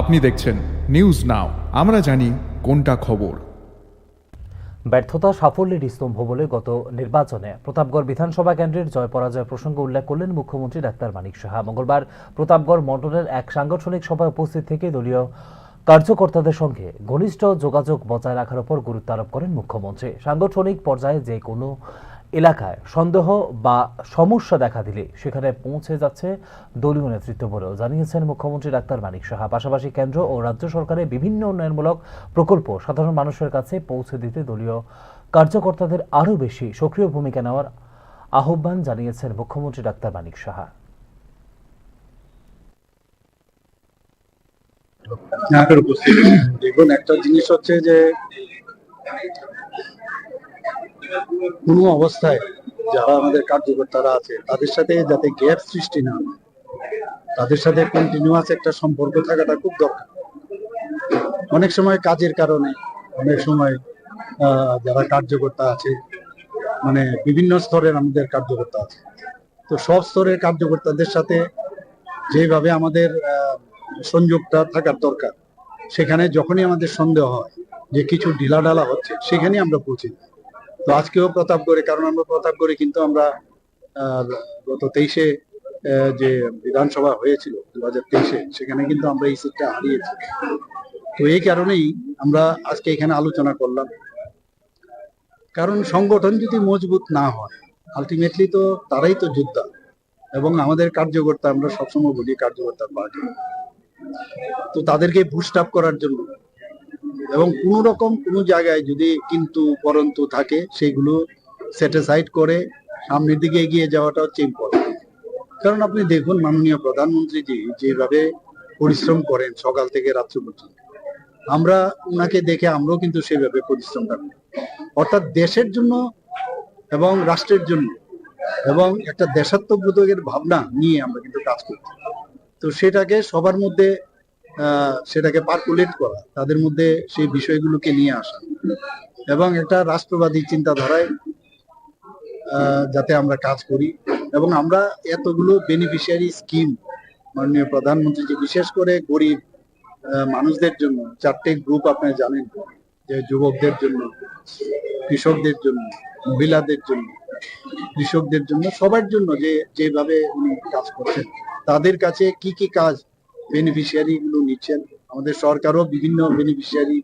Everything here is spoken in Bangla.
আপনি দেখছেন নিউজ নাও আমরা জানি কোনটা খবর। ব্যর্থতা সাফল্যের স্তম্ভ বলে গত নির্বাচনে প্রতাপগড় বিধানসভা কেন্দ্রের জয় পরাজয় প্রসঙ্গ উল্লেখ করলেন মুখ্যমন্ত্রী ডাক্তার মানিক সাহা। মঙ্গলবার প্রতাপগড় মণ্ডলের এক সাংগঠনিক সভায় উপস্থিত থেকে দলীয় কার্যকর্তাদের সঙ্গে ঘনিষ্ঠ যোগাযোগ বজায় রাখার উপর গুরুত্ব আরোপ করেন মুখ্যমন্ত্রী। সাংগঠনিক পর্যায়ে যে কোনো এলাকায় সন্দেহ বা সমস্যা দেখা দিলে সেখানে পৌঁছে যাচ্ছে দলীয় নেতৃত্ব বলেও জানিয়েছেন মুখ্যমন্ত্রী ডাক্তার মানিক সাহা। পাশাপাশি কেন্দ্র ও রাজ্য সরকারের বিভিন্ন উন্নয়নমূলক প্রকল্প সাধারণ মানুষের কাছে পৌঁছে দিতে দলীয় কার্যকর্তাদের আরও বেশি সক্রিয় ভূমিকা নেওয়ার আহ্বান জানিয়েছেন মুখ্যমন্ত্রী ডাক্তার মানিক সাহা। আপনার দেখুন, একটা জিনিস হচ্ছে যে কোনো অবস্থায় যারা আমাদের কার্যকর্তারা আছে, তাদের সাথে যাতে গ্যাপ সৃষ্টি না হয়, তাদের সাথে কন্টিনিউয়াস একটা সম্পর্ক থাকাটা খুব দরকার অনেক সময় কাজের কারণে, অনেক সময় যারা কার্যকর্তা আছে মানে বিভিন্ন স্তরের আমাদের কার্যকর্তা আছে তো সব স্তরের কার্যকর্তাদের সাথে যেভাবে আমাদের সংযোগটা থাকার দরকার, সেখানে যখনই আমাদের সন্দেহ হয় যে কিছু ঢিলা ঢিলাঢালা হচ্ছে, সেখানেই আমরা পৌঁছে যাই। তো আজকেও প্রতাপগড়ে কারণ আমরা প্রতাপগড়ে কিন্তু আমরা গত তেইশে যে বিধানসভা হয়েছিল দু হাজার তেইশে, সেখানে কিন্তু আমরা এই সিটটা হারিয়েছি। তো এই কারণেই আমরা আজকে এখানে আলোচনা করলাম। কারণ সংগঠন যদি মজবুত না হয় আলটিমেটলি তো তারাই তো যোদ্ধা, এবং আমাদের কার্যকর্তা, আমরা সবসময় বলি কার্যকর্তা পার্টি। তো তাদেরকে বুস্ট আপ করার জন্য এবং কোন রকম কোন জায়গায় যদি কিন্তু পরন্তু থাকে, সেগুলো স্যাটিসাইড করে সামনের দিকে এগিয়ে যাওয়াটা হচ্ছে ইম্পর্টেন্ট কারণ আপনি দেখুন মাননীয় প্রধানমন্ত্রীজি যেভাবে পরিশ্রম করেন সকাল থেকে রাত্রি পর্যন্ত। আমরা উনাকে দেখে আমরাও কিন্তু সেভাবে পরিশ্রম করি। অর্থাৎ দেশের জন্য এবং রাষ্ট্রের জন্য এবং একটা দেশাত্মবোধকের ভাবনা নিয়ে আমরা কিন্তু কাজ করছি। তো সেটাকে সবার মধ্যে সেটাকে পার্কুলেট করা, তাদের মধ্যে সেই বিষয়গুলোকে নিয়ে আসা এবং একটা রাষ্ট্রবাদী চিন্তাধারায় যাতে আমরা কাজ করি এবং আমরা এতগুলো বেনিফিশিয়ারি স্কিম মাননীয় প্রধানমন্ত্রী যে বিশেষ করে গরিব মানুষদের জন্য, চারটে গ্রুপ আপনি জানেন, যে যুবকদের জন্য, কৃষকদের জন্য, মহিলাদের জন্য, কৃষকদের জন্য, সবার জন্য যে, যেভাবে উনি কাজ করছেন, তাদের কাছে কি কি কাজ বেনিফিশিয়ারি গুলো নিচ্ছেন। আমাদের সরকারও বিভিন্ন বেনিফিশিয়ারি